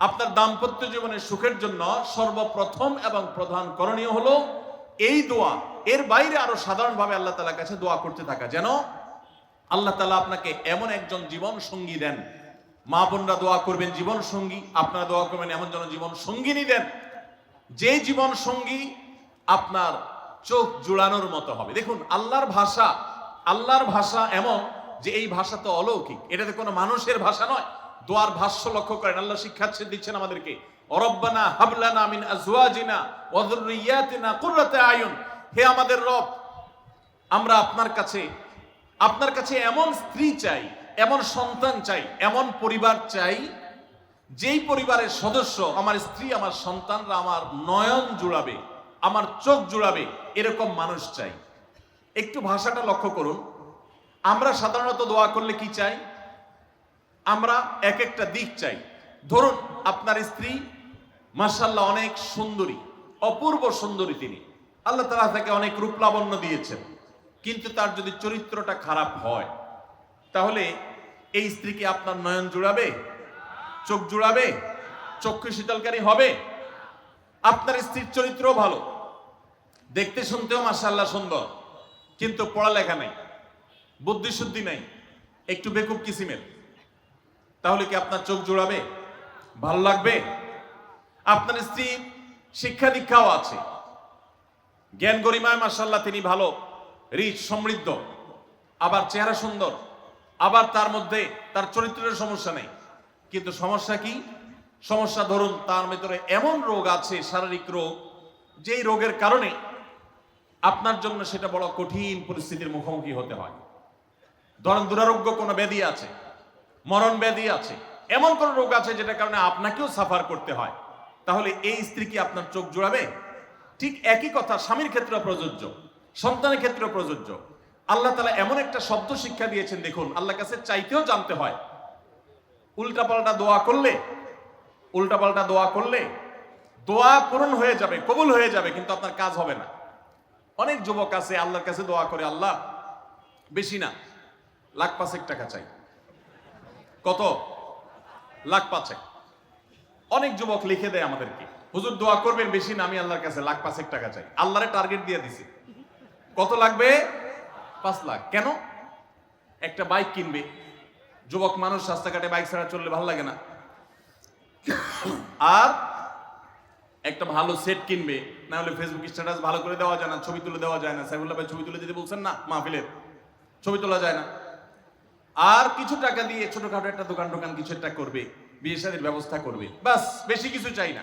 আপনার দাম্পত্য জীবনের সুখের জন্য সর্বপ্রথম এবং প্রধান করণীয় হলো এই দোয়া। এর বাইরে আরও সাধারণভাবে আল্লাহ তালার কাছে দোয়া করতে থাকা। যেন আল্লাহ তালা আপনাকে এমন একজন জীবন সঙ্গী দেন। মা বোনরা দোয়া করবেন জীবন সঙ্গী আপনারা দোয়া করবেন এমন যেন জীবন সঙ্গিনী দেন। যে জীবন সঙ্গী আপনার চোখ জুড়ানোর মতো হবে। দেখুন, আল্লাহর ভাষা আল্লাহর ভাষা এমন যে এই ভাষা তো অলৌকিক। এটাতে কোনো মানুষের ভাষা নয়। দোয়ার ভাষ্য লক্ষ্য করেন, আল্লাহ শিক্ষা দিচ্ছেন আমাদেরকে, অরব্বানা হাবলানা মিন আজওয়াজিনা ওয়া যুররিয়াতিনা কুররাতা আয়ুন। হে আমাদের রব, আমরা আপনার কাছে আপনার কাছে এমন স্ত্রী চাই, এমন সন্তান চাই, এমন পরিবার চাই, যেই পরিবারের সদস্য আমার স্ত্রী, আমার সন্তানরা আমার নয়ন জুড়াবে, আমার চোখ জুড়াবে, এরকম মানুষ চাই। একটু ভাষাটা লক্ষ্য করুন। আমরা সাধারণত দোয়া করলে কি চাই? আমরা এক একটা দিক চাই। ধরুন, আপনার স্ত্রী মার্শাল্লাহ অনেক সুন্দরী, অপূর্ব সুন্দরী তিনি। আল্লাহ তালা তাকে অনেক রূপ লাবণ্য দিয়েছেন। কিন্তু তার যদি চরিত্রটা খারাপ হয়, তাহলে এই স্ত্রীকে আপনার নয়ন জুড়াবে? চোখ জুড়াবে? চক্ষু শীতলকারী হবে? আপনার স্ত্রীর চরিত্রও ভালো। দেখতে শুনতেও মার্শাল্লাহ সুন্দর। কিন্তু পড়ালেখা নাই, বুদ্ধিশুদ্ধি নাই, একটু বেকুব কিসিমের। তাহলে কি আপনার চোখ জোড়াবে? ভালো লাগবে? আপনার স্ত্রী শিক্ষা দীক্ষাও আছে। জ্ঞান গরিমায় মাসাল্লাহ তিনি ভালো রিচ সমৃদ্ধ, আবার চেহারা সুন্দর, আবার তার মধ্যে তার চরিত্রের সমস্যা নেই। কিন্তু সমস্যা কি? সমস্যা ধরুন তার ভিতরে এমন রোগ আছে, শারীরিক রোগ, যেই রোগের কারণে আপনার জন্য সেটা বড় কঠিন পরিস্থিতির মুখোমুখি হতে হয়। ধরেন দুরারোগ্য কোনো ব্যাধি আছে মরণ ব্যাধি আছে। এমন কোন রোগ আছে যেটার কারণে আপনাকেও সাফার করতে হয়। তাহলে এই স্ত্রী কি আপনার চোখ জোড়াবে? ঠিক একই কথা, স্বামীর ক্ষেত্রে প্রযোজ্য, সন্তানের ক্ষেত্রে প্রযোজ্য। আল্লাহ তালা এমন একটা শব্দ শিক্ষা দিয়েছেন, দেখুন আল্লাহ কাছে চাইতেও জানতে হয়। উল্টাপাল্টা দোয়া করলে, উল্টাপাল্টা দোয়া করলে দোয়া পূরণ হয়ে যাবে, কবুল হয়ে যাবে, কিন্তু আপনার কাজ হবে না। অনেক যুবক আছে, আল্লাহর কাছে দোয়া করে, আল্লাহ, বেশি না, লাখ পাঁচেক টাকা চাই। কত? লাখ পাঁচেক। অনেক যুবক লিখে দেয় আমাদেরকে, হুজুর, দোয়া করবেন বেশি না, আমি আল্লাহর কাছে লাখ পাঁচেক টাকা চাই। আল্লাহরে টার্গেট দিয়ে দিছি। কত লাগবে? পাঁচ লাখ। কেন? একটা বাইক কিনবে। যুবক মানুষ রাস্তাঘাটে বাইক ছাড়া চললে ভালো লাগে না। আর একটা ভালো সেট কিনবে, না হলে ফেসবুক স্ট্যাটাস ভালো করে দেওয়া যায় না, ছবি তুলে দেওয়া যায় না। সাইফুল্লাহ ভাই ছবি তুলে দিতে বলছেন না? মাহফিলের। ছবি তোলা যায় না। আর কিছু টাকা দিয়ে ছোটখাটো একটা দোকান টোকান কিছু একটা করবে, বিয়ে শাদীর ব্যবস্থা করবে। বাস বেশি কিছু চাই না।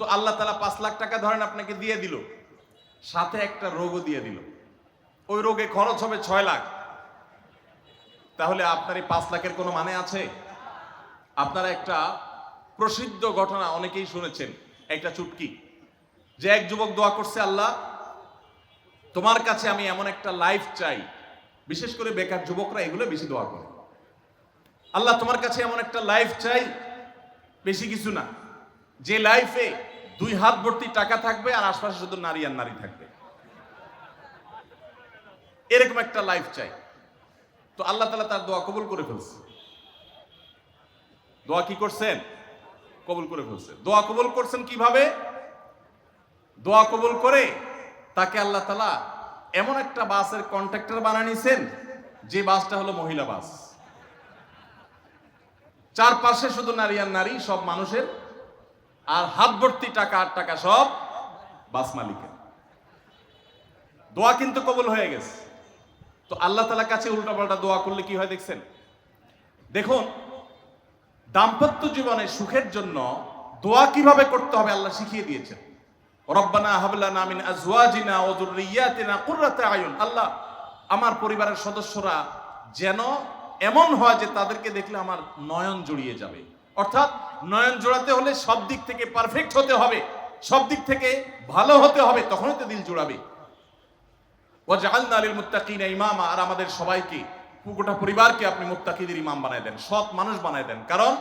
তো আল্লাহ তালা পাঁচ লাখ টাকা ধরেন আপনাকে দিয়ে দিল, সাথে একটা রোগও দিয়ে দিল। ওই রোগে খরচ হবে ছয় লাখ। তাহলে আপনার এই পাঁচ লাখের কোনো মানে আছে? আপনারা একটা প্রসিদ্ধ ঘটনা অনেকেই শুনেছেন, একটা চুটকি। যে এক যুবক দোয়া করছে, আল্লাহ, তোমার কাছে আমি এমন একটা লাইফ চাই বিশেষ করে বেকার যুবকরা এগুলো বেশি দোয়া করে। আল্লাহ তোমার কাছে এমন একটা লাইফ চাই, বেশি কিছু না। যে লাইফে দুই হাত ভর্তি টাকা থাকবে আর আশপাশে শুধু নারী আর নারী থাকবে। এরকম একটা লাইফ চাই। তো আল্লাহ তালা তার দোয়া কবুল করে ফেলছে। দোয়া কি করছেন? কবুল করে ফেলছে। দোয়া কবুল করছেন কীভাবে? দোয়া কবুল করে তাকে আল্লাহ তালা এমন একটা বাসের কন্ট্রাক্টর বানিয়ে নিছেন, যে বাসটা হলো মহিলা বাস। চারপাশে শুধু নারী আর নারী, সব মানুষের, আর হাত ভর্তি টাকা আর টাকা সব বাস মালিকের। দোয়া কিন্তু কবুল হয়ে গেছে। তো আল্লাহ তালা কাছে উল্টাপাল্টা দোয়া করলে কি হয় দেখছেন? দেখুন, দাম্পত্য জীবনে সুখের জন্য দোয়া কীভাবে করতে হবে আল্লাহ শিখিয়ে দিয়েছেন। রব্বানা হাবলানা মিন আজওয়াজিনা ওয়া যুররিয়াতিনা কুররাতা আয়ুন। আল্লাহ, আমার পরিবারের সদস্যরা যেন এমন হয় যে তাদেরকে দেখলে আমার নয়ন জড়িয়ে যাবে। অর্থাৎ নয়ন জোড়াতে হলে সব দিক থেকে পারফেক্ট হতে হবে, সব দিক থেকে ভালো হতে হবে, তখনই তো দিল জোড়াবে। ওয়াজআলনা লিল মুত্তাকিনা ইমামা, আর আমাদের সবাইকে, গোটা পরিবারকে আপনি মুত্তাকিদের ইমাম বানায় দেন, সৎ মানুষ বানায় দেন। কারণ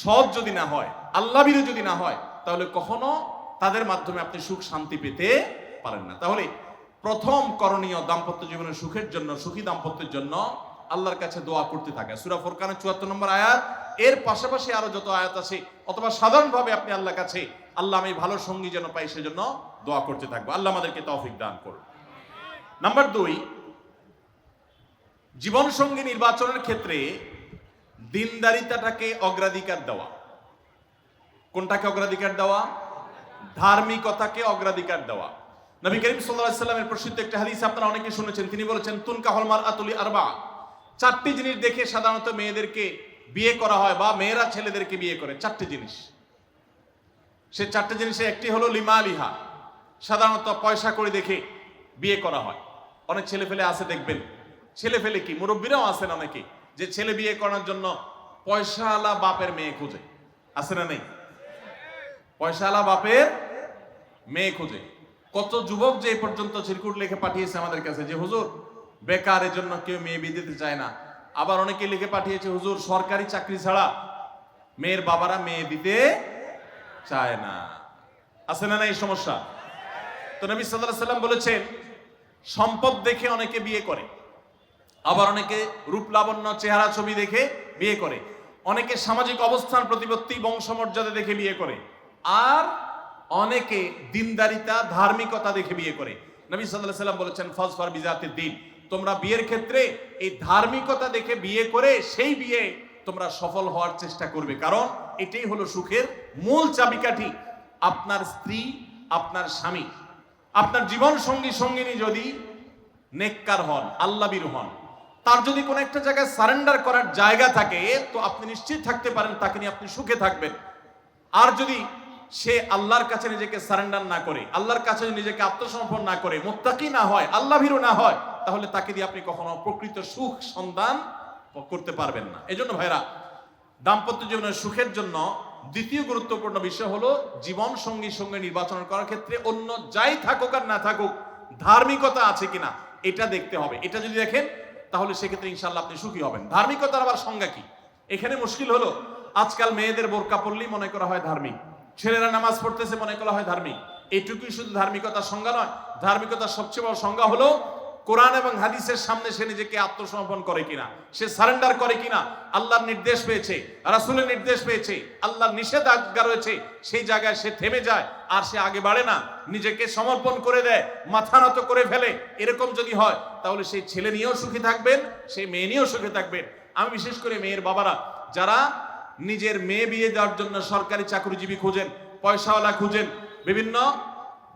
সৎ যদি না হয়, আল্লাহ যদি না হয়, তাহলে কখনো তাদের মাধ্যমে আপনি সুখ শান্তি পেতে পারেন না। তাহলে প্রথম করণীয় দাম্পত্য জীবনের সুখের জন্য, সুখী দাম্পত্যের জন্য আল্লাহর কাছে দোয়া করতে থাকে। সূরা ফুরকানের 74 নম্বর আয়াত, এর পাশাপাশি আরও যত আয়াত আছে, অথবা সাধারণভাবে আপনি আল্লাহ কাছে আল্লাহ আমি ভালো সঙ্গী যেন পাই, সেজন্য দোয়া করতে থাকব। আল্লাহ আমাদেরকে তৌফিক দান করুন। নাম্বার দুই জীবন সঙ্গী নির্বাচনের ক্ষেত্রে দিনদারিতাটাকে অগ্রাধিকার দেওয়া। কোনটাকে অগ্রাধিকার দেওয়া? ধার্মিকতাকে অগ্রাধিকার দেওয়া। নবী করিম সাল্লাল্লাহু সাল্লামের প্রসিদ্ধ একটা হাদিস আপনারা অনেকে শুনেছেন। তিনি বলেছেন, তুনকা হলমার আতুলি আরবা। চারটি জিনিস দেখে সাধারণত মেয়েদেরকে বিয়ে করা হয় বা মেয়েরা ছেলেদেরকে বিয়ে করে। চারটি জিনিস। সে চারটি জিনিসে একটি হলো লিমা লিহা। সাধারণত পয়সা করে দেখে বিয়ে করা হয়। অনেক ছেলে ফেলে আছে, দেখবেন। ছেলে ফেলে কি? মুরব্বীরাও আছেন অনেকে যে ছেলে বিয়ে করার জন্য পয়সাওয়ালা বাপের মেয়ে খুঁজে। আছে না নেই? পয়সাওয়ালা বাপের মেয়ে খুঁজে। কত যুবক যে পর্যন্ত চিরকুট লিখে পাঠিয়েছে আমাদের কাছে যে, হুজুর বেকারের জন্য কেউ মেয়ে বিয়ে দিতে চায় না। আবার অনেকে লিখে পাঠিয়েছে, হুজুর, সরকারি চাকরি ছাড়া মেয়ের বাবারা মেয়ে দিতে চায় না। আছে না না এই সমস্যা? তো নবী সাল্লাল্লাহু সাল্লাম বলেছেন, সম্পদ দেখে অনেকে বিয়ে করে, আবার অনেকে রূপ লাবণ্য চেহারা ছবি দেখে বিয়ে করে। অনেকে সামাজিক অবস্থান প্রতিপত্তি, বংশমর্যাদা দেখে বিয়ে করে। আর অনেকে দিনদারিতা, ধার্মিকতা দেখে বিয়ে করে। নবী সাল্লাল্লাহু সাল্লাম বলেছেন ফজফর বিজাতের দিন। তোমরা বিয়ের ক্ষেত্রে এই ধার্মিকতা দেখে বিয়ে করে সেই বিয়ে তোমরা সফল হওয়ার চেষ্টা করবে। কারণ এটাই হলো সুখের মূল চাবিকাঠি। আপনার স্ত্রী, আপনার স্বামী, আপনার জীবন সঙ্গী, সঙ্গিনী যদি নেককার হন আল্লাবির হন, তার যদি কোনো একটা জায়গায় সারেন্ডার করার জায়গা থাকে, তো আপনি নিশ্চিত থাকতে পারেন, তাকে নিয়ে আপনি সুখে থাকবেন। আর যদি সে আল্লাহর কাছে নিজেকে সারেন্ডার না করে, আল্লাহর কাছে নিজেকে আত্মসমর্পণ না করে, মোত্তাকি না হয় আল্লাহ ভীরু না হয়, তাহলে তাকে দিয়ে আপনি কখনো প্রকৃত সুখ সন্ধান করতে পারবেন না। এজন্য ভাইরা, দাম্পত্য জীবনের সুখের জন্য দ্বিতীয় গুরুত্বপূর্ণ বিষয় হলো জীবন সঙ্গী সঙ্গে নির্বাচন করার ক্ষেত্রে অন্য যাই থাকুক আর না থাকুক, ধার্মিকতা আছে কিনা, এটা দেখতে হবে। এটা যদি দেখেন, তাহলে সেক্ষেত্রে ইনশাল্লাহ আপনি সুখী হবেন। ধার্মিকতার আবার সংজ্ঞা কি? এখানে মুশকিল হলো, আজকাল মেয়েদের বোরকা পড়লেই মনে করা হয় ধার্মিক। ছেলেরা নামাজ পড়তেছে মনে করা হয় ধার্মিক। এইটুকুই শুধু ধার্মিকতার সংজ্ঞা নয়। ধার্মিকতার সবচেয়ে বড় সংজ্ঞা হলো, কোরআন এবং হাদিসের সামনে সে নিজেকে আত্মসমর্পণ করে কিনা, সে সারেন্ডার করে কিনা, আল্লাহর নির্দেশ পেয়েছে, রাসূলের নির্দেশ পেয়েছে, আল্লাহর নিষেধাজ্ঞা রয়েছে, সেই জায়গায় সে থেমে যায়, আর সে আগে বাড়ে না, নিজেকে সমর্পণ করে দেয়, মাথা নত করে ফেলে। এরকম যদি হয়, তাহলে সেই ছেলে নিয়েও সুখী থাকবেন, সেই মেয়ে নিয়েও সুখী থাকবেন। আমি বিশেষ করে মেয়ের বাবারা, যারা নিজের মেয়ে বিয়ে দেওয়ার জন্য সরকারি চাকরিজীবী খুঁজেন, পয়সাওয়ালা খুঁজেন, বিভিন্ন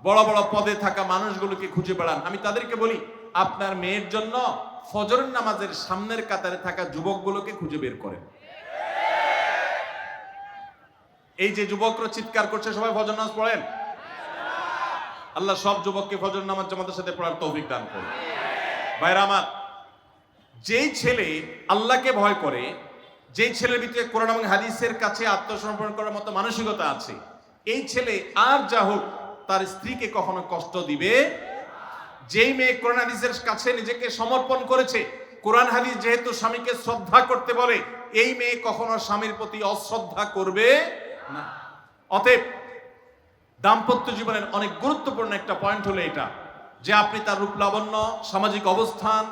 বড় বড় পদে থাকা মানুষগুলোকে খুঁজে বেড়ান। আমি তাদেরকে বলি, আপনার মেয়ের জন্য ফজরের নামাজের সামনের কাতারে থাকা যুবকগুলোকে খুঁজে বের করেন। এই যে যুবকরা চিৎকার করছে, সবাই ফজর নামাজ পড়েন? আল্লাহ সব যুবককে ফজর নামাজ জামাতের সাথে পড়ার তৌফিক দান করুন। ভাইরা আমার, যেই ছেলে আল্লাহকে ভয় করে যেই ছেলের ভিতরে কোরআন এবং হাদিসের কাছে আত্মসমর্পণ করার মতো মানসিকতা আছে, এই ছেলে আর যা হোক, তার স্ত্রীকে কখনো কষ্ট দিবে যেই মেয়ে কোরআন হাদিসের কাছে নিজেকে সমর্পণ করেছে, কোরআন হাদিস যেহেতু স্বামীকে শ্রদ্ধা করতে বলে, এই মেয়ে কখনো স্বামীর প্রতি অশ্রদ্ধা করবে না। অতএব দাম্পত্য জীবনের অনেক গুরুত্বপূর্ণ একটা পয়েন্ট হলো এটা, যে আপনি তার রূপ লাবণ্য, সামাজিক অবস্থান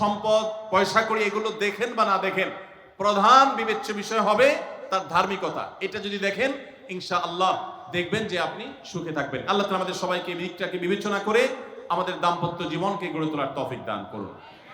সম্পদ, পয়সা করি এগুলো দেখেন বা না দেখেন প্রধান বিবেচ্য বিষয় হবে তার ধার্মিকতা। এটা যদি দেখেন ইনশা আল্লাহ দেখবেন যে আপনি সুখে থাকবেন। আল্লাহ আমাদের সবাইকে দিকটাকে বিবেচনা করে আমাদের দাম্পত্য জীবনকে গড়ে তোলার তফিক দান করুন।